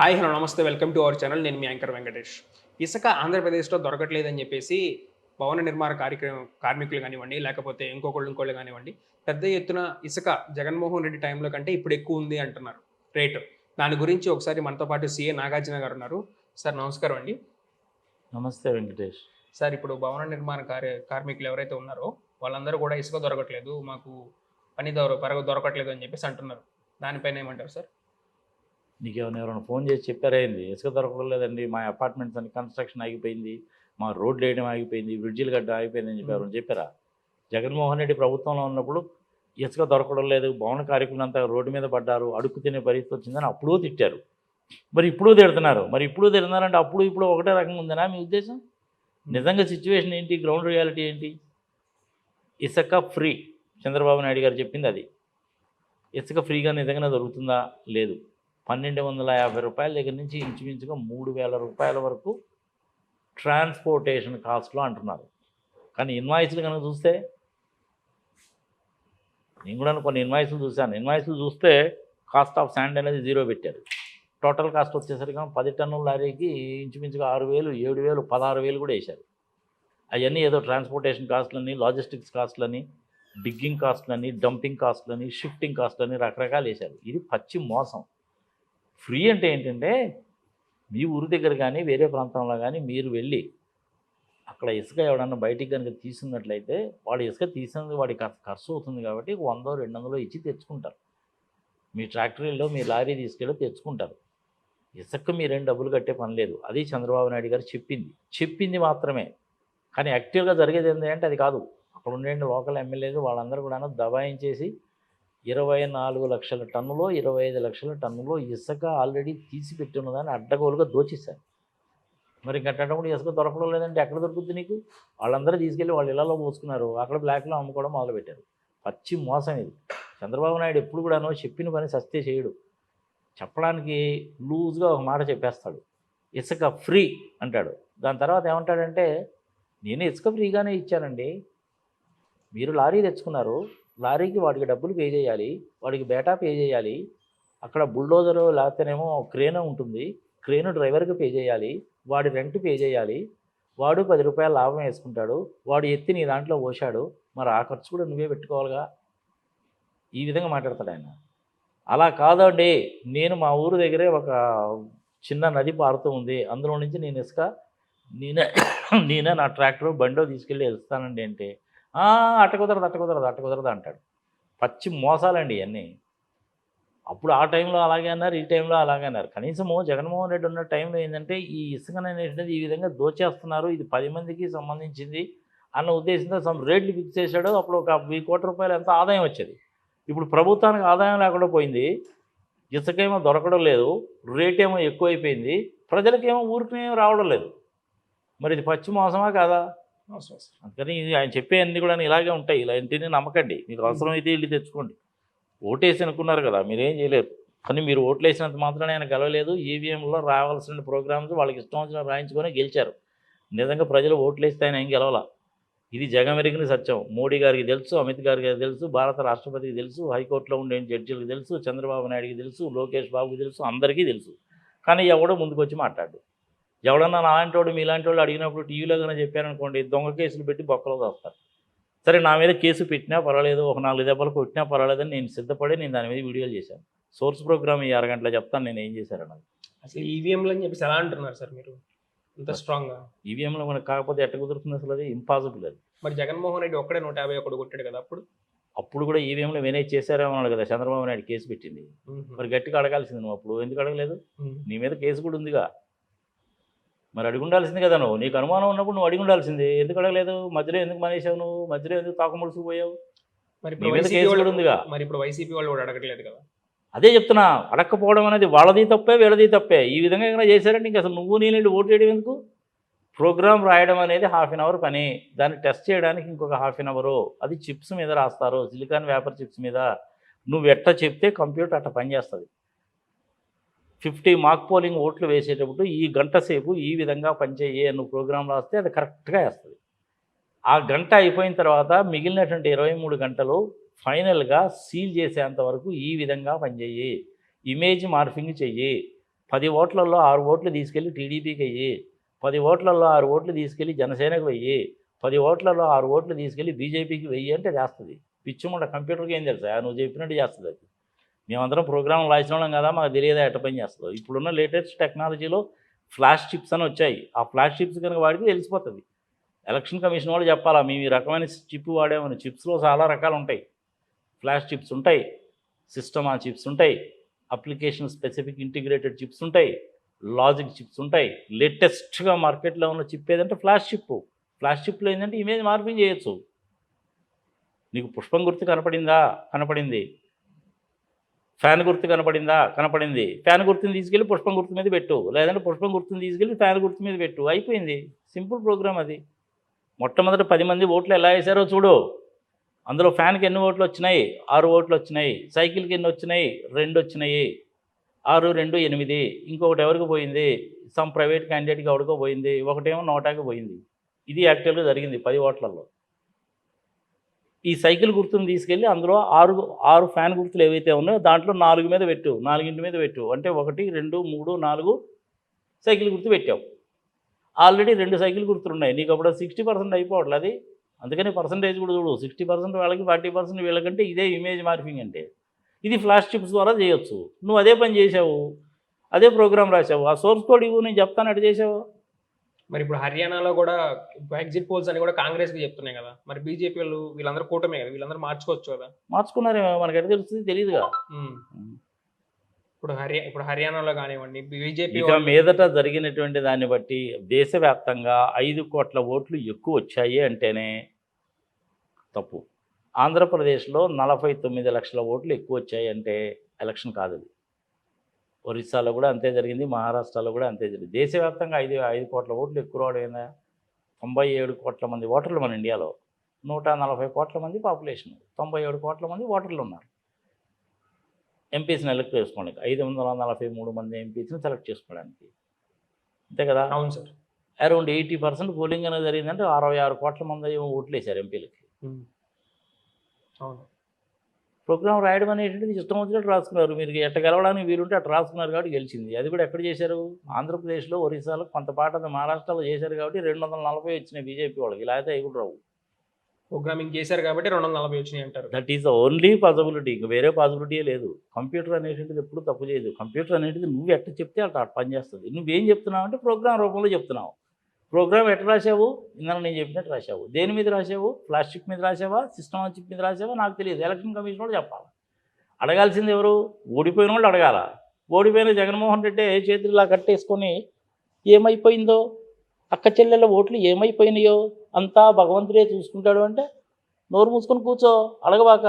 Hi hello నమస్తే welcome to our channel. నేను మీ యాంకర్ వెంకటేష్. ఇసుక ఆంధ్రప్రదేశ్లో దొరకట్లేదని చెప్పేసి భవన నిర్మాణ కార్యక్రమం కార్మికులు కానివ్వండి లేకపోతే ఇంకొకళ్ళు ఇంకోళ్ళు కానివ్వండి పెద్ద ఎత్తున ఇసుక జగన్మోహన్ రెడ్డి టైంలో కంటే ఇప్పుడు ఎక్కువ ఉంది అంటున్నారు. రేటు దాని గురించి ఒకసారి మనతో పాటు సీఏ నాగార్జున గారు ఉన్నారు. సార్ నమస్కారం అండి. నమస్తే వెంకటేష్. సార్ ఇప్పుడు భవన నిర్మాణ కార్య కార్మికులు ఎవరైతే ఉన్నారో వాళ్ళందరూ కూడా ఇసుక దొరకట్లేదు మాకు పని దొర పరగ దొరకట్లేదు అని చెప్పేసి అంటున్నారు. దానిపైన ఏమంటారు సార్? నీకు ఏమైనా ఎవరైనా ఫోన్ చేసి చెప్పారైంది ఇసుక దొరకడం లేదండి మా అపార్ట్మెంట్స్ అన్ని కన్స్ట్రక్షన్ ఆగిపోయింది మా రోడ్లు వేయడం ఆగిపోయింది బ్రిడ్జిలు కట్టడం ఆగిపోయింది అని చెప్పారు ఎవరైనా చెప్పారా? జగన్మోహన్ రెడ్డి ప్రభుత్వంలో ఉన్నప్పుడు ఇసుక దొరకడం లేదు భవన కార్యక్రమంతా రోడ్డు మీద పడ్డారు అడుక్కు తినే పరిస్థితి వచ్చిందని అప్పుడూ తిట్టారు. మరి ఇప్పుడు తిడుతున్నారు. మరి ఇప్పుడు తిడుతున్నారంటే అప్పుడు ఇప్పుడు ఒకటే రకంగా ఉందనా మీ ఉద్దేశం? నిజంగా సిచ్యువేషన్ ఏంటి? గ్రౌండ్ రియాలిటీ ఏంటి? ఇసుక ఫ్రీ చంద్రబాబు నాయుడు గారు చెప్పింది అది. ఇసుక ఫ్రీగా నిజంగానే దొరుకుతుందా? లేదు. పన్నెండు వందల యాభై రూపాయల దగ్గర నుంచి ఇంచుమించుగా మూడు వేల రూపాయల వరకు ట్రాన్స్పోర్టేషన్ కాస్ట్లో అంటున్నారు. కానీ ఇన్వాయిస్లు కనుక చూస్తే నేను కూడా కొన్ని ఇన్వాయిస్లు చూశాను. ఇన్వాయిస్లు చూస్తే కాస్ట్ ఆఫ్ శాండ్ అనేది జీరో పెట్టారు. టోటల్ కాస్ట్ వచ్చేసరికి పది టన్నుల లారీకి ఇంచుమించుగా ఆరు వేలు ఏడు వేలు పదహారు వేలు కూడా వేశారు. అవన్నీ ఏదో ట్రాన్స్పోర్టేషన్ కాస్ట్లని లాజిస్టిక్స్ కాస్ట్లని డిగ్గింగ్ కాస్ట్లని డంపింగ్ కాస్ట్లని షిఫ్టింగ్ కాస్ట్లని రకరకాలు వేశారు. ఇది పచ్చి మోసం. ఫ్రీ అంటే ఏంటంటే మీ ఊరి దగ్గర కానీ వేరే ప్రాంతంలో కానీ మీరు వెళ్ళి అక్కడ ఇసుక ఎవడన్నా బయటికి కనుక తీసుకున్నట్లయితే వాడు ఇసుక తీసినందుకు వాడికి ఖర్చు ఖర్చు అవుతుంది కాబట్టి వందో రెండు వందలో ఇచ్చి తెచ్చుకుంటారు. మీ ట్రాక్టరీలో మీ లారీ తీసుకెళ్ళి తెచ్చుకుంటారు. ఇసుక మీరేం డబ్బులు కట్టే పని లేదు. అది చంద్రబాబు నాయుడు గారు చెప్పింది. చెప్పింది మాత్రమే. కానీ యాక్టివ్గా జరిగేది ఏంటంటే అది కాదు. అక్కడ ఉండే లోకల్ ఎమ్మెల్యేలు వాళ్ళందరూ కూడా దబాయించేసి ఇరవై నాలుగు లక్షల టన్నులో ఇరవై ఐదు లక్షల టన్నులో ఇసుక ఆల్రెడీ తీసి ఉన్నదని అడ్డగోలుగా దోచేశారు. మరి ఇంకట్టప్పుడు ఇసుక దొరకడం లేదంటే ఎక్కడ దొరుకుతుంది నీకు? వాళ్ళందరూ తీసుకెళ్ళి వాళ్ళ ఇళ్ళలో పోసుకున్నారు. అక్కడ బ్లాక్లో అమ్ముకోవడం మొదలుపెట్టారు. పచ్చి మోసం ఇది. చంద్రబాబు నాయుడు ఎప్పుడు కూడాను చెప్పిన పని సస్తే చేయడు. చెప్పడానికి లూజ్గా ఒక మాట చెప్పేస్తాడు. ఇసుక ఫ్రీ అంటాడు. దాని తర్వాత ఏమంటాడంటే నేను ఇసుక ఫ్రీగానే ఇచ్చానండి. మీరు లారీ తెచ్చుకున్నారు. లారీకి వాడికి డబ్బులు పే చేయాలి వాడికి బేటా పే చేయాలి అక్కడ బుల్డోజరు లేకపోతేనేమో క్రేన్ ఉంటుంది క్రేన్ డ్రైవర్కి పే చేయాలి వాడి రెంట్ పే చేయాలి వాడు పది రూపాయల లాభం వేసుకుంటాడు వాడు ఎత్తి నీ దాంట్లో పోశాడు మరి ఆ ఖర్చు కూడా నువ్వే పెట్టుకోవాలిగా? ఈ విధంగా మాట్లాడతాడు ఆయన. అలా కాదండి నేను మా ఊరు దగ్గరే ఒక చిన్న నది పారుతూ ఉంది అందులో నుంచి నేను ఇసుక నేనే నేనే నా ట్రాక్టర్ బండో తీసుకెళ్ళి వెళ్తానండి అంటే అట్ట కుదరదు అట్ట కుదరదు అట్ట కుదరదు అంటాడు. పచ్చి మోసాలండి ఇవన్నీ అప్పుడు ఆ టైంలో అలాగే అన్నారు ఈ టైంలో అలాగే అన్నారు. కనీసము జగన్మోహన్ రెడ్డి ఉన్న టైంలో ఏంటంటే ఈ ఇసుకనేటువంటిది ఈ విధంగా దోచేస్తున్నారు ఇది పది మందికి సంబంధించింది అన్న ఉద్దేశంతో సమ్ రేట్లు ఫిక్స్ చేశాడు. అప్పుడు ఒక వెయ్యి కోట్ల రూపాయలు ఎంత ఆదాయం వచ్చేది. ఇప్పుడు ప్రభుత్వానికి ఆదాయం లేకుండా పోయింది. ఇసుకేమో దొరకడం లేదు రేట్ ఏమో ఎక్కువైపోయింది. ప్రజలకేమో ఊరికనే రావడం లేదు. మరి ఇది పచ్చి మోసమా కాదా? అందుకని ఇది ఆయన చెప్పే అన్ని కూడా ఇలాగే ఉంటాయి. ఇలా నమ్మకండి. మీకు అవసరమైతే వెళ్ళి తెచ్చుకోండి. ఓటేసి అనుకున్నారు కదా మీరేం చేయలేరు. కానీ మీరు ఓట్లు వేసినంత మాత్రమే ఆయన గెలవలేదు. ఈవీఎంలో రావాల్సిన ప్రోగ్రామ్స్ వాళ్ళకి ఇష్టం వచ్చిన రాయించుకొని గెలిచారు. నిజంగా ప్రజలు ఓట్లు వేస్తే ఆయన ఏం గెలవాల? ఇది జగమెరిగిన సత్యం. మోడీ గారికి తెలుసు అమిత్ గారికి తెలుసు భారత రాష్ట్రపతికి తెలుసు హైకోర్టులో ఉండే జడ్జిలకు తెలుసు చంద్రబాబు నాయుడికి తెలుసు లోకేష్ బాబుకి తెలుసు అందరికీ తెలుసు. కానీ ఎవడో ముందుకు వచ్చి మాట్లాడు. ఎవడన్నా నాలాంటి వాడు మీలాంటి వాళ్ళు అడిగినప్పుడు టీవీలో కన్నా చెప్పారనుకోండి దొంగ కేసులు పెట్టి బొక్కలో వస్తారు సరే నా మీద కేసు పెట్టినా పర్వాలేదు ఒక నాలుగు దెబ్బలు కొట్టినా పర్వాలేదని నేను సిద్ధపడి నేను దాని మీద వీడియోలు చేశాను. సోర్స్ ప్రోగ్రామ్ ఈ అరగంటలో చెప్తాను నేను ఏం చేశారన్నది అసలు ఈవీఎంలు అని చెప్పేసి ఎలా అంటున్నారు సార్ మీరు? ఇంత స్ట్రాంగ్గా ఈవీఎంలో మనకు కాకపోతే ఎట్ట కుదురుతుంది అసలు అది? ఇంపాసిబుల్ అది. మరి జగన్మోహన్ రెడ్డి ఒక్కడే నూట యాభై ఒకటి కొట్టాడు కదా అప్పుడు? అప్పుడు కూడా ఈవీఎంలో మేనేజ్ చేశారేమో అన్నాడు కదా చంద్రబాబు నాయుడు కేసు పెట్టింది. మరి గట్టిగా అడగాల్సింది నువ్వు అప్పుడు. ఎందుకు అడగలేదు? నీ మీద కేసు కూడా ఉందిగా. మరి అడిగి ఉండాల్సింది కదా నువ్వు. నీకు అనుమానం ఉన్నప్పుడు నువ్వు అడిగి ఉండాల్సింది ఎందుకు అడగలేదు? మధ్యలో ఎందుకు మానేశావు నువ్వు? మధ్యలో ఎందుకు తాకముడుచుకుపోయావు మరి ఉందిగా. మరి ఇప్పుడు వైసీపీ వాళ్ళు కూడా అడగట్లేదు కదా. అదే చెప్తున్నా. అడగకపోవడం అనేది వాళ్ళది తప్పే వీళ్ళది తప్పే. ఈ విధంగా ఏమైనా చేశారంటే ఇంక అసలు నువ్వు నేను ఓటు చేయడం ఎందుకు? ప్రోగ్రామ్ రాయడం అనేది హాఫ్ అన్ అవర్ పని. దాన్ని టెస్ట్ చేయడానికి ఇంకొక హాఫ్ అన్ అవరు. అది చిప్స్ మీద రాస్తారు. సిలికాన్ వేపర్ చిప్స్ మీద. నువ్వు ఎట్ట చెప్తే కంప్యూటర్ అట్ట పనిచేస్తుంది. ఫిఫ్టీ మార్క్ పోలింగ్ ఓట్లు వేసేటప్పుడు ఈ గంట సేపు ఈ విధంగా పనిచేయే అన్న ప్రోగ్రాం రాస్తే అది కరెక్ట్గా వేస్తుంది. ఆ గంట అయిపోయిన తర్వాత మిగిలినటువంటి ఇరవై మూడు గంటలు ఫైనల్గా సీల్ చేసేంత వరకు ఈ విధంగా పనిచేయి. ఇమేజ్ మార్ఫింగ్ చెయ్యి. పది ఓట్లలో ఆరు ఓట్లు తీసుకెళ్ళి టీడీపీకి అయ్యి పది ఓట్లలో ఆరు ఓట్లు తీసుకెళ్ళి జనసేనకు వెయ్యి. పది ఓట్లలో ఆరు ఓట్లు తీసుకెళ్ళి బీజేపీకి వెయ్యి అంటే చేస్తుంది పిచ్చిమండ కంప్యూటర్కి ఏం తెలుసా? నువ్వు చెప్పినట్టు చేస్తుంది అది. మేమందరం ప్రోగ్రామ్ రాసిన వాళ్ళం కదా మాకు తెలియదా ఎట్ట పని చేస్తుందో. ఇప్పుడున్న లేటెస్ట్ టెక్నాలజీలో ఫ్లాష్ చిప్స్ అని వచ్చాయి. ఆ ఫ్లాష్ చిప్స్ కనుక వాడికి తెలిసిపోతుంది. ఎలక్షన్ కమిషన్ వాళ్ళు చెప్పాలా మేము ఈ రకమైన చిప్ వాడామని. చిప్స్లో చాలా రకాలు ఉంటాయి. ఫ్లాష్ చిప్స్ ఉంటాయి సిస్టమ్ ఆ చిప్స్ ఉంటాయి అప్లికేషన్ స్పెసిఫిక్ ఇంటిగ్రేటెడ్ చిప్స్ ఉంటాయి లాజిక్ చిప్స్ ఉంటాయి. లేటెస్ట్గా మార్కెట్లో ఉన్న చిప్ ఏదంటే ఫ్లాష్ చిప్ ఫ్లాష్ చిప్లో ఏంటంటే ఇమేజ్ మార్పింగ్ చేయొచ్చు. నీకు పుష్పం గుర్తు కనపడిందా? కనపడింది. ఫ్యాన్ గుర్తు కనపడిందా? కనపడింది. ఫ్యాన్ గుర్తుని తీసుకెళ్ళి పుష్పం గుర్తు మీద పెట్టు. లేదంటే పుష్పం గుర్తుని తీసుకెళ్ళి ఫ్యాన్ గుర్తు మీద పెట్టు. అయిపోయింది. సింపుల్ ప్రోగ్రామ్ అది. మొట్టమొదటి పది మంది ఓట్లు ఎలా వేశారో చూడు. అందులో ఫ్యాన్కి ఎన్ని ఓట్లు వచ్చినాయి? ఆరు ఓట్లు వచ్చినాయి. సైకిల్కి ఎన్ని వచ్చినాయి? రెండు వచ్చినాయి. ఆరు రెండు ఎనిమిది. ఇంకొకటి ఎవరికి పోయింది? సమ్ ప్రైవేట్ క్యాండిడేట్కి ఎవరికో పోయింది. ఒకటేమో నోటాకి పోయింది. ఇది యాక్చువల్గా జరిగింది పది ఓట్లలో ఈ సైకిల్ గుర్తుని తీసుకెళ్ళి అందులో ఆరు ఆరు ఫ్యాన్ గుర్తులు ఏవైతే ఉన్నాయో దాంట్లో నాలుగు మీద పెట్టు నాలుగింటి మీద పెట్టు. అంటే ఒకటి రెండు మూడు నాలుగు సైకిల్ గుర్తు పెట్టావు. ఆల్రెడీ రెండు సైకిల్ గుర్తులు ఉన్నాయి నీకు అప్పుడు సిక్స్టీ పర్సెంట్ అయిపోవట్లేదు అది. అందుకని పర్సంటేజ్ కూడా చూడు. సిక్స్టీ పర్సెంట్ వాళ్ళకి ఫార్టీ పర్సెంట్ వీళ్ళకంటే ఇదే ఇమేజ్ మార్పింగ్ అంటే. ఇది ఫ్లాష్ చిప్స్ ద్వారా చేయొచ్చు. నువ్వు అదే పని చేసావు అదే ప్రోగ్రామ్ రాసావు ఆ సోర్స్ కోడ్ ఇవ్వు నేను చెప్తాను అటు చేసావు మరి ఇప్పుడు హర్యానాలో కూడా ఎగ్జిట్ పోల్స్ అని కూడా కాంగ్రెస్కి చెప్తున్నాయి కదా. మరి బీజేపీ వాళ్ళు వీళ్ళందరూ కూటమే కదా వీళ్ళందరూ మార్చుకోవచ్చు కదా. మార్చుకున్నారేమో మనకి ఎట్లా తెలుస్తుంది తెలియదుగా. ఇప్పుడు హర్యా ఇప్పుడు హర్యానాలో కానివ్వండి బీజేపీ మీదట జరిగినటువంటి దాన్ని బట్టి దేశవ్యాప్తంగా ఐదు కోట్ల ఓట్లు ఎక్కువ వచ్చాయి అంటేనే తప్పు. ఆంధ్రప్రదేశ్లో నలభై తొమ్మిది లక్షల ఓట్లు ఎక్కువ వచ్చాయి అంటే ఎలక్షన్ కాదు అది ఒరిస్సాలో కూడా అంతే జరిగింది మహారాష్ట్రలో కూడా అంతే జరిగింది. దేశవ్యాప్తంగా ఐదు ఐదు కోట్ల ఓట్లు ఎక్కువ రావడం ఏందా? తొంభై ఏడు కోట్ల మంది ఓటర్లు మన ఇండియాలో. నూట నలభై కోట్ల మంది పాపులేషన్. తొంభై ఏడు కోట్ల మంది ఓటర్లు ఉన్నారు. ఎంపీస్ని ఎలక్ట్ చేసుకోవడానికి. ఐదు వందల నలభై మూడు మంది ఎంపీస్ని సెలెక్ట్ చేసుకోవడానికి. అంతే కదా? అవును sir. Around eighty percent polling అనేది జరిగిందంటే అరవై ఆరు కోట్ల మంది ఓట్లు వేశారు ఎంపీలకి. అవును. ప్రోగ్రామ్ రాయడం అనేటువంటిది ఇష్టం వచ్చినట్టు రాసుకున్నారు. మీరు ఎట్ట గెలవడానికి వీలుంటే అట్లా రాసుకున్నారు కాబట్టి గెలిచింది. అది కూడా ఎక్కడ చేశారు? ఆంధ్రప్రదేశ్లో ఒరిస్సాలో కొంత పాట అది మహారాష్ట్రలో చేశారు కాబట్టి రెండు వందల నలభై వచ్చినాయి బీజేపీ వాళ్ళకి. ఇలా అయితే కూడా రావు. ప్రోగ్రామింగ్ చేశారు కాబట్టి రెండు వందల నలభై వచ్చినాయి అంటారు. That is the only possibility. ఇంక వేరే పాసిబిలిటీయే లేదు. కంప్యూటర్ అనేటువంటిది ఎప్పుడు తప్పు చేయదు. కంప్యూటర్ అనేటిది నువ్వు ఎట్ట చెప్తే అట్లా పనిచేస్తుంది నువ్వేం చెప్తున్నావు అంటే ప్రోగ్రామ్ రూపంలో చెప్తున్నావు. ప్రోగ్రామ్ ఎట్లా రాసావు ఇందులో నేను చెప్పినట్టు రాసావు దేని మీద రాసావు ప్లాస్టిక్ మీద రాసావా సిస్టమ్ చిప్ మీద రాసావా నాకు తెలియదు. ఎలక్షన్ కమిషన్ వాళ్ళు చెప్పాలి? అడగాల్సింది ఎవరు? ఓడిపోయిన వాళ్ళు అడగాల. ఓడిపోయిన జగన్మోహన్ రెడ్డి చేతులు ఇలా కట్టేసుకొని ఏమైపోయిందో? అక్క చెల్లెల ఓట్లు ఏమైపోయినాయో? అంతా భగవంతుడే చూసుకుంటాడు అంటే నోరు మూసుకొని కూర్చో. అడగబాక.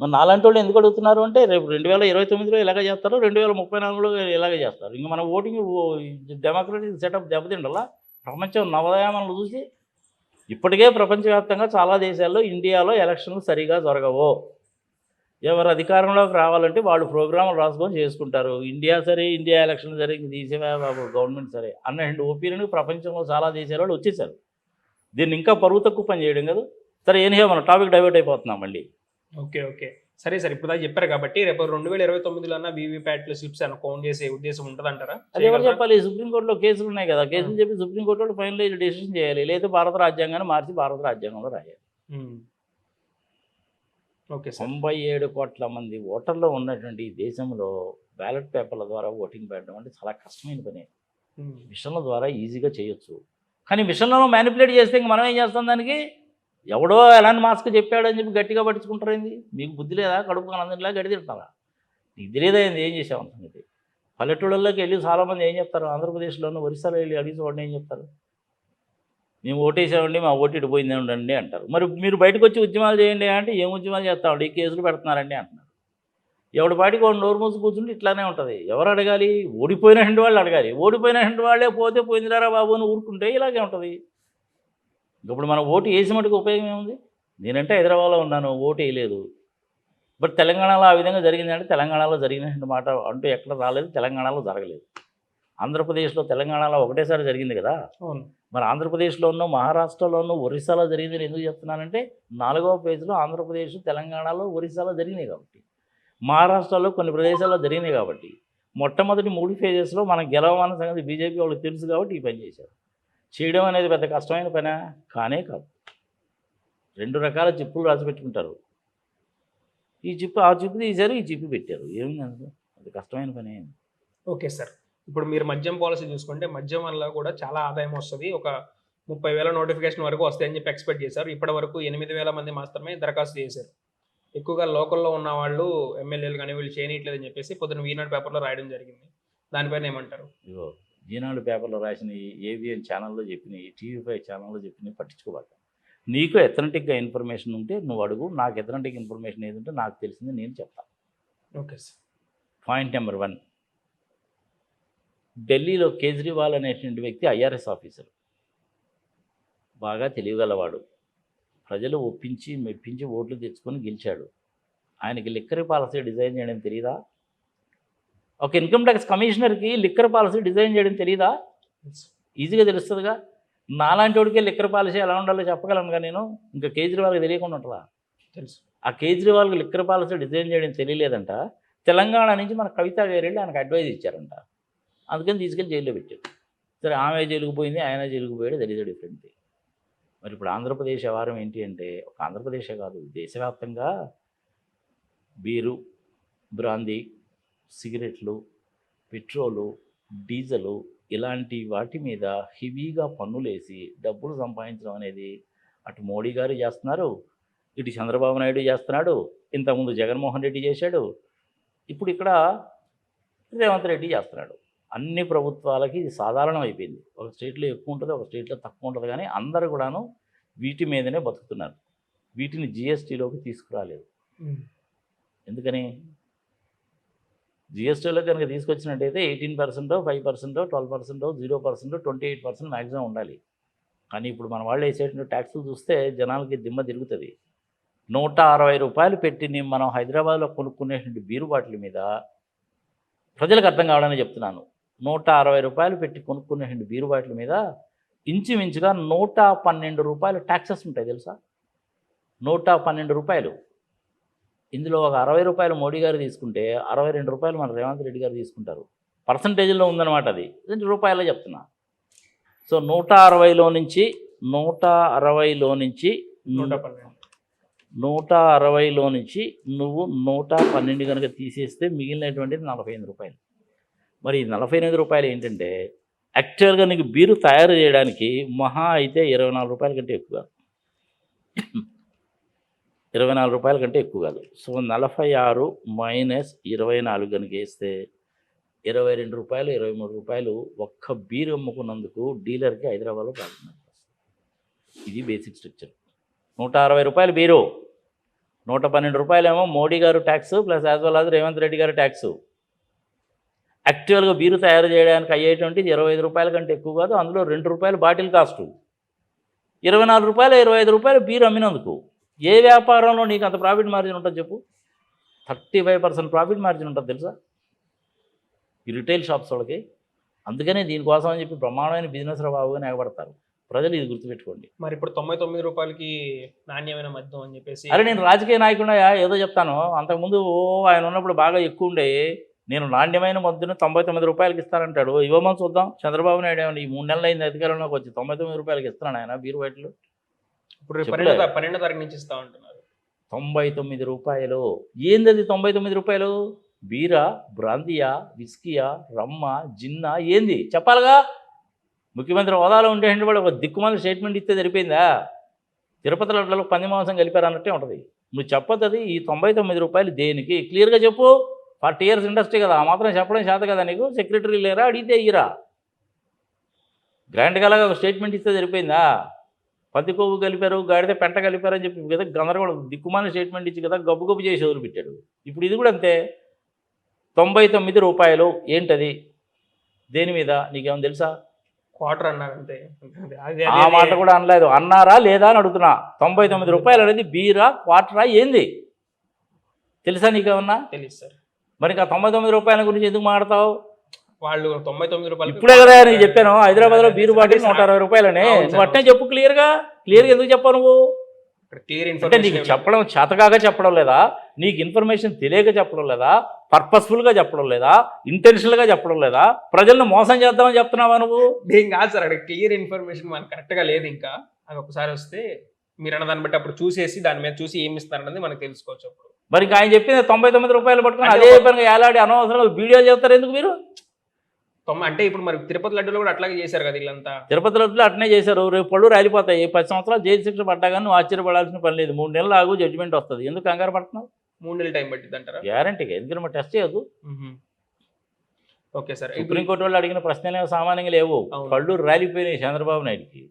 మరి నాలాంటి వాళ్ళు ఎందుకు అడుగుతున్నారు అంటే రేపు రెండు వేల ఇరవై తొమ్మిదిలో ఇలాగ చేస్తారు రెండు వేల ముప్పై నాలుగులో ఇలాగ చేస్తారు? ఇంకా మన ఓటింగ్ డెమోక్రటిక్ సెటప్ దెబ్బతిండాలా? ప్రపంచం నవోదయాలను చూసి ఇప్పటికే ప్రపంచవ్యాప్తంగా చాలా దేశాల్లో ఇండియాలో ఎలక్షన్లు సరిగా జరగవు. ఎవరు అధికారంలోకి రావాలంటే వాళ్ళు ప్రోగ్రాములు రాసుకొని చేసుకుంటారు. ఇండియా సరే ఇండియా ఎలక్షన్ జరిగి తీసేవా గవర్నమెంట్ సరే. అన్న ఒపీనియన్ ప్రపంచంలో చాలా దేశాల వాళ్ళు వచ్చేసారు. దీన్ని ఇంకా పరువు తక్కువ పని చేయడం కదా. సరే ఏం మనం టాపిక్ డైవర్ట్ అయిపోతున్నాం మళ్ళీ. Okay okay. సరే సార్. ఇప్పుడు చెప్పారు కాబట్టి రేపు రెండు వేల ఇరవై తొమ్మిదిలో అన్న వీవీప్యాట్లు స్లిప్స్ అన్న కౌంట్ చేసే ఉద్దేశం ఉంటుంది అంటారా అది ఎవరు చెప్పాలి? సుప్రీంకోర్టులో కేసులు ఉన్నాయి కదా. కేసులు చెప్పి సుప్రీంకోర్టు వాళ్ళు ఫైనలైజ్ డెసిషన్ చేయాలి. లేదా భారత రాజ్యాంగాన్ని మార్చి భారత రాజ్యాంగంలో రాయాలి. ఓకే తొంభై ఏడు కోట్ల మంది ఓటర్లు ఉన్నటువంటి ఈ దేశంలో బ్యాలెట్ పేపర్ల ద్వారా ఓటింగ్ పెట్టడం అంటే చాలా కష్టమైన పని. మిషన్ల ద్వారా ఈజీగా చేయొచ్చు. కానీ మిషన్లలో మ్యానిపులేట్ చేస్తే ఇంక మనం ఏం చేస్తాం దానికి? ఎవడో ఎలాంటి మాస్క్ చెప్పాడని చెప్పి గట్టిగా పట్టించుకుంటారేంది మీకు బుద్ధి లేదా? కడుపు అందరిలా గడి తింటారా నీకు తెలియదా ఏం చేసావు సంగతి. పల్లెటూళ్ళలోకి వెళ్ళి చాలామంది ఏం చెప్తారు? ఆంధ్రప్రదేశ్లోనూ ఒరిస్సాలో వెళ్ళి అడిగి చూడండి ఏం చెప్తారు? మేము ఓటేసామండి మా ఓటు పోయిందండి ఉండండి అంటారు. మరి మీరు బయటకు వచ్చి ఉద్యమాలు చేయండి అంటే ఏం ఉద్యమాలు చేస్తామండి? కేసులు పెడుతున్నారండి అంటున్నారు. ఎవడి పాటికి వాడు నోరు మూసి కూర్చుంటే ఇట్లానే ఉంటుంది. ఎవరు అడగాలి? ఓడిపోయినటువంటి వాళ్ళు అడగాలి. ఓడిపోయినటువంటి వాళ్ళే పోతే పోయిందిరారా బాబు అని ఊరుకుంటే ఇలాగే ఉంటుంది. ఇప్పుడు మనం ఓటు వేసి మటుకు ఉపయోగం ఏముంది? నేనంటే హైదరాబాద్లో ఉన్నాను ఓటు వేయలేదు. బట్ తెలంగాణలో ఆ విధంగా జరిగిందంటే తెలంగాణలో జరిగిన మాట అంటూ ఎక్కడ రాలేదు తెలంగాణలో జరగలేదు. ఆంధ్రప్రదేశ్లో తెలంగాణలో ఒకటేసారి జరిగింది కదా? మరి ఆంధ్రప్రదేశ్లోనూ మహారాష్ట్రలోనూ ఒరిస్సాలో జరిగిందని ఎందుకు చెప్తున్నానంటే నాలుగవ పేజీలో ఆంధ్రప్రదేశ్ తెలంగాణలో ఒరిస్సాలో జరిగినాయి కాబట్టి. మహారాష్ట్రలో కొన్ని ప్రదేశాల్లో జరిగినాయి కాబట్టి. మొట్టమొదటి మూడు ఫేజెస్లో మనం గెలవమన్న సంగతి బీజేపీ వాళ్ళకి తెలుసు కాబట్టి ఈ పని చేశారు. చేయడం అనేది పెద్ద కష్టమైన పనా? కానే కాదు. రెండు రకాల చిప్పులు రాసి పెట్టుకుంటారు. ఈ చిప్పు ఆ చిప్పు తీశారు ఈ చిప్పు పెట్టారు. ఏమి అది కష్టమైన పని. Okay sir. ఇప్పుడు మీరు మద్యం పాలసీ చూసుకుంటే మద్యం వల్ల కూడా చాలా ఆదాయం వస్తుంది. ఒక ముప్పై వేల నోటిఫికేషన్ వరకు వస్తాయని చెప్పి ఎక్స్పెక్ట్ చేశారు. ఇప్పటి వరకు ఎనిమిది వేల మంది మాత్రమే దరఖాస్తు చేశారు. ఎక్కువగా లోకల్లో ఉన్న వాళ్ళు ఎమ్మెల్యేలు కానీ వీళ్ళు చేయనట్లేదని చెప్పేసి పొద్దున వీనాడు పేపర్లో రాయడం జరిగింది. దానిపైన ఏమంటారు? ఈనాడు పేపర్లో రాసిన ఏవిఎన్ ఛానల్లో చెప్పినవి టీవీ ఫైవ్ ఛానల్లో చెప్పినవి పట్టించుకోబాక నీకు ఎథనటిక్గా ఇన్ఫర్మేషన్ ఉంటే నువ్వు అడుగు నాకు ఎథనటిక్ ఇన్ఫర్మేషన్ ఏదంటే నాకు తెలిసింది నేను చెప్తాను okay sir point number one ఢిల్లీలో కేజ్రీవాల్ అనేటువంటి వ్యక్తి ఐఆర్ఎస్ ఆఫీసర్. బాగా తెలియగలవాడు ప్రజలు ఒప్పించి మెప్పించి ఓట్లు తెచ్చుకొని గెలిచాడు. ఆయనకి లిక్కర్ పాలసీ డిజైన్ చేయడం తెలియదా ఒక ఇన్కమ్ ట్యాక్స్ కమిషనర్కి లిక్కర్ పాలసీ డిజైన్ చేయడం తెలియదా ఈజీగా తెలుస్తుందిగా. నాలాంటి వాడికే లిక్కర్ పాలసీ ఎలా ఉండాలో చెప్పగలను కానీ నేను. ఇంకా కేజ్రీవాల్కి తెలియకుండా ఉంటుందా? తెలుసు. ఆ కేజ్రీవాల్కి లిక్కర్ పాలసీ డిజైన్ చేయడం తెలియలేదంట. తెలంగాణ నుంచి మన కవిత గారెళ్ళి ఆయనకు అడ్వైజ్ ఇచ్చారంట. అందుకని తీసుకెళ్ళి జైల్లో పెట్టారు. సరే ఆమె జైలుకు పోయింది ఆయన జైలుకు పోయాడు. దట్ ఈస్ డిఫరెంట్ థింగ్ మరి ఇప్పుడు ఆంధ్రప్రదేశ్ వ్యవహారం ఏంటి అంటే ఒక ఆంధ్రప్రదేశే కాదు దేశవ్యాప్తంగా బీరు బ్రాందీ సిగరెట్లు పెట్రోలు డీజిలు ఇలాంటి వాటి మీద హెవీగా పన్నులేసి డబ్బులు సంపాదించడం అనేది అటు మోడీ గారు చేస్తున్నారు ఇటు చంద్రబాబు నాయుడు చేస్తున్నాడు ఇంతకుముందు జగన్మోహన్ రెడ్డి చేశాడు ఇప్పుడు ఇక్కడ రేవంత్ రెడ్డి చేస్తున్నాడు. అన్ని ప్రభుత్వాలకి ఇది సాధారణం అయిపోయింది ఒక స్టేట్లో ఎక్కువ ఉంటుంది ఒక స్టేట్లో తక్కువ ఉంటుంది కానీ అందరూ కూడాను వీటి మీదనే బతుకుతున్నారు. వీటిని జిఎస్టీలోకి తీసుకురాలేదు. ఎందుకని? జిఎస్టీలో కనుక తీసుకొచ్చినట్టయితే eighteen percent five percent twelve percent zero percent twenty eight percent maximum ఉండాలి. కానీ ఇప్పుడు మన వాళ్ళు వేసేటువంటి ట్యాక్సులు చూస్తే జనాలకి దిమ్మ తిరుగుతుంది. నూట అరవై రూపాయలు పెట్టి మనం హైదరాబాద్లో కొనుక్కునేటువంటి బీరు బాటిల్ మీద ప్రజలకు అర్థం కావడానికి చెప్తున్నాను. నూట అరవై రూపాయలు పెట్టి కొనుక్కునేటువంటి బీరు బాటిల్ మీద ఇంచుమించుగా నూట పన్నెండు రూపాయలు ట్యాక్సెస్ ఉంటాయి తెలుసా? నూట పన్నెండు రూపాయలు. ఇందులో ఒక అరవై రూపాయలు మోడీ గారు తీసుకుంటే అరవై రెండు రూపాయలు మన రేవంత్ రెడ్డి గారు తీసుకుంటారు. పర్సంటేజ్లో ఉందన్నమాట అది. ఇది రూపాయలే చెప్తున్నా. సో నూట అరవైలో నుంచి నూట అరవైలో నుంచి నూట అరవైలో నుంచి నువ్వు నూట పన్నెండు కనుక తీసేస్తే మిగిలినటువంటిది నలభై ఎనిమిది రూపాయలు. మరి ఈ నలభై ఎనిమిది రూపాయలు ఏంటంటే యాక్చువల్గా నీకు బీరు తయారు చేయడానికి మహా అయితే ఇరవై నాలుగు రూపాయల కంటే ఎక్కువ. ఇరవై నాలుగు రూపాయల కంటే ఎక్కువ కాదు. సో నలభై ఆరు మైనస్ ఇరవై నాలుగు కనుక వేస్తే ఇరవై రెండు రూపాయలు ఇరవై మూడు రూపాయలు ఒక్క బీరు అమ్ముకున్నందుకు డీలర్కి హైదరాబాద్లో ప్రారంభం ఇది బేసిక్ స్ట్రక్చర్. నూట అరవై రూపాయలు బీరు. నూట పన్నెండు రూపాయలేమో మోడీ గారు tax plus as well as Revanth Reddy గారు ట్యాక్స్. యాక్చువల్గా బీరు తయారు చేయడానికి అయ్యేటువంటిది ఇరవై ఐదు రూపాయల కంటే ఎక్కువ కాదు అందులో రెండు రూపాయలు బాటిల్ కాస్టు. ఇరవై నాలుగు రూపాయలు ఇరవై ఐదు రూపాయలు బీరు అమ్మినందుకు. ఏ వ్యాపారంలో నీకు అంత ప్రాఫిట్ మార్జిన్ ఉంటుంది చెప్పు. Thirty five percent profit margin ఉంటుంది తెలుసా? ఈ రిటైల్ షాప్స్ వాళ్ళకి. అందుకనే దీనికోసం అని చెప్పి బ్రహ్మాండమైన బిజినెస్ బాబుగా ఎగబడతారు. ప్రజలు ఇది గుర్తుపెట్టుకోండి. మరి ఇప్పుడు తొంభై తొమ్మిది రూపాయలకి నాణ్యమైన మద్యం అని చెప్పేసి అరే నేను రాజకీయ నాయకుడిగా ఏదో చెప్తాను. అంతకుముందు ఓ ఆయన ఉన్నప్పుడు బాగా ఎక్కువ ఉండే. నేను నాణ్యమైన మద్దును తొంభై తొమ్మిది రూపాయలకి ఇస్తానంటాడు. ఇవ్వమని చూద్దాం. చంద్రబాబు నాయుడు ఏమన్నా ఈ మూడు నెలలు అయింది అధికారంలోకి వచ్చి తొంభై తొమ్మిది రూపాయలకి ఇస్తున్నాను ఆయన బీరు వైట్లు ఇప్పుడు. పన్నెండో పన్నెండో తారీఖు నుంచి ఇస్తా ఉంటున్నారు. తొంభై తొమ్మిది రూపాయలు. ఏంది అది తొంభై తొమ్మిది రూపాయలు? బీరా బ్రాందియా విస్కియా రమ్మ జిన్నా ఏంది? చెప్పాలిగా? ముఖ్యమంత్రి హోదాలో ఉండే వాడు? ఒక దిక్కుమాల స్టేట్మెంట్ ఇస్తే సరిపోయిందా? తిరుపతి లడ్లలో పంది మాంసం కలిపారు అన్నట్టే ఉంటుంది. నువ్వు చెప్పొద్దు అది ఈ తొంభై తొమ్మిది రూపాయలు దేనికి? క్లియర్గా చెప్పు. ఫార్టీ ఇయర్స్ ఇండస్ట్రీ కదా ఆ మాత్రం చెప్పడం చేత కదా నీకు? సెక్రటరీ లేరా? అడిగితే ఇయ్యరా. గ్రాండ్ గలాగా ఒక స్టేట్మెంట్ ఇస్తే సరిపోయిందా? పత్తి కొవ్వు కలిపారు గాడిద పెంట కలిపారు అని చెప్పి కదా గందరగోళం. దిక్కుమాల స్టేట్మెంట్ ఇచ్చి కదా గబ్బు గబ్బు చేసి వదిలిపెట్టాడు ఇప్పుడు ఇది కూడా అంతే. తొంభై తొమ్మిది రూపాయలు ఏంటది? దేని మీద? నీకేమైనా తెలుసా? క్వార్టర్ అన్నారు అంతే. ఆ మాట కూడా అనలేదు. అన్నారా లేదా అని అడుగుతున్నా. తొంభై తొమ్మిది రూపాయలు అనేది బీరా క్వార్టరా ఏంది? తెలుసా నీకేమన్నా? తెలియదు సార్. మరి ఇంకా తొంభై తొమ్మిది రూపాయల గురించి ఎందుకు మాడతావు వాళ్ళు తొంభై తొమ్మిది రూపాయలు ఇప్పుడే కదా నీకు చెప్పాను హైదరాబాద్లో బీరు బాటిల్ నూట అరవై రూపాయలని. అట్నే చెప్పు క్లియర్గా క్లియర్గా ఎందుకు చెప్పావు నువ్వు? క్లియర్ అంటే నీకు చెప్పడం చేతకాగా చెప్పడం లేదా? నీకు ఇన్ఫర్మేషన్ తెలియక చెప్పడం లేదా? పర్పస్ఫుల్గా చెప్పడం లేదా? ఇంటెన్షనల్గా చెప్పడం లేదా? ప్రజలను మోసం చేద్దామని చెప్తున్నావా నువ్వు? దీని కాదు సార్ అక్కడ క్లియర్ ఇన్ఫర్మేషన్ మనకు కరెక్ట్గా లేదు ఇంకా. అది ఒకసారి వస్తే మీరు అన్న దాన్ని బట్టి అప్పుడు చూసేసి దాని మీద చూసి ఏమి ఇస్తారన్నది మనకు తెలుసుకోవచ్చు అప్పుడు. మరి ఇంకా ఆయన చెప్పింది తొంభై తొమ్మిది రూపాయలు పట్టుకొని అదే పనిగా ఏలాడి అనవసరంగా వీడియో చేస్తారు ఎందుకు మీరు? అంటే ఇప్పుడు మరి తిరుపతి లడ్డూలో కూడా అట్లాగే చేశారు కదా వీళ్ళంతా? తిరుపతి రోజులు అట్నే చేశారు. రేపు పళ్ళు రాలిపోతాయి. పది సంవత్సరాలు జైలు శిక్ష పడ్డా కానీ నువ్వు ఆశ్చర్యపడాల్సిన పని లేదు. మూడు నెలలు ఆగు జడ్జిమెంట్ వస్తుంది. ఎందుకు కంగారు పడుతున్నావు? మూడు నెలలు టైం పట్టింది అంటారా? గ్యారంటీగా ఎందుకంటే మరి టెస్ట్ చేయదు ఓకే సార్. సుప్రీంకోర్టు వాళ్ళు అడిగిన ప్రశ్నలు ఏమో సామాన్యంగా లేవు. కళ్ళు రాలిపోయినాయి చంద్రబాబు నాయుడుకి.